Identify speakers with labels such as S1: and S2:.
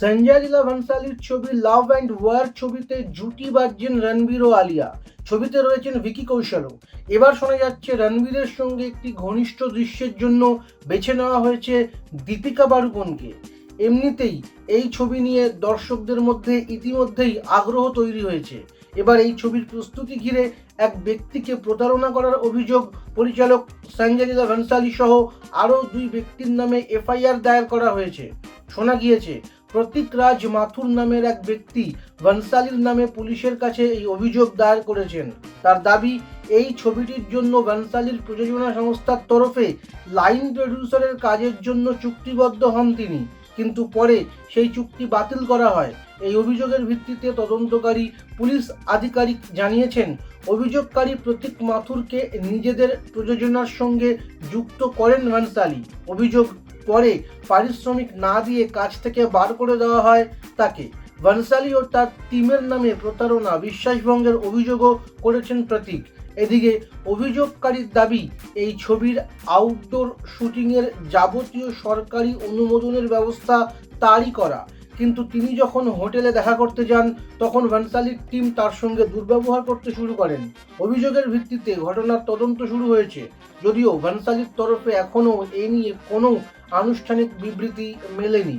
S1: সঞ্জয় লীলা ভানসালির ছবি love and war ছবিতে জুটি বাজছেন রণবীর ও আলিয়া। ছবিতে রয়েছেন ভিকি কৌশলও। এবার শোনা যাচ্ছে রণবীরের সঙ্গে একটি ঘনিষ্ঠ দৃশ্যের জন্য বেছে নেওয়া হয়েছে দীপিকা পাড়ুকোনকে এমনিতেই এই ছবি নিয়ে দর্শকদের মধ্যে ইতিমধ্যেই আগ্রহ তৈরি হয়েছে। এবার এই ছবির প্রস্তুতি ঘিরে এক ব্যক্তিকে প্রতারণা করার অভিযোগ পরিচালক সঞ্জয় লীলা ভানসালি সহ আরও দুই ব্যক্তির নামে এফআইআর দায়ের করা হয়েছে। শোনা গিয়েছে, প্রতীক রাজ মাথুর নামের এক ব্যক্তি বনসালির নামে পুলিশের কাছে এই অভিযোগ দায়ের করেছেন। তার দাবি, এই ছবিটির জন্য বনসালির প্রযোজনা সংস্থার তরফে লাইন প্রডিউসারের কাজের জন্য চুক্তিবদ্ধ হন তিনি। কিন্তু পরে সেই চুক্তি বাতিল করা হয়। এই অভিযোগের ভিত্তিতে তদন্তকারী পুলিশ আধিকারিক জানিয়েছেন, অভিযোগকারী প্রতীক মাথুরকে নিজেদের প্রযোজনার সঙ্গে যুক্ত করেন ভানসালি অভিযোগ পরে পারিশ্রমিক না দিয়ে কাজ থেকে বার করে দেওয়া হয় তাকে। বনসালি ও তার টিমের নামে প্রতারণা বিশ্বাসভঙ্গের অভিযোগও করেছেন প্রতীক। এদিকে অভিযোগকারীর দাবি, এই ছবির আউটডোর শুটিংয়ের যাবতীয় সরকারি অনুমোদনের ব্যবস্থা তারই করা। কিন্তু তিনি যখন হোটেলে দেখা করতে যান, তখন ভানসালির টিম তার সঙ্গে দুর্ব্যবহার করতে শুরু করেন। অভিযোগের ভিত্তিতে ঘটনার তদন্ত শুরু হয়েছে। যদিও ভানসালির তরফে এখনও এ নিয়ে কোনো আনুষ্ঠানিক বিবৃতি মেলেনি।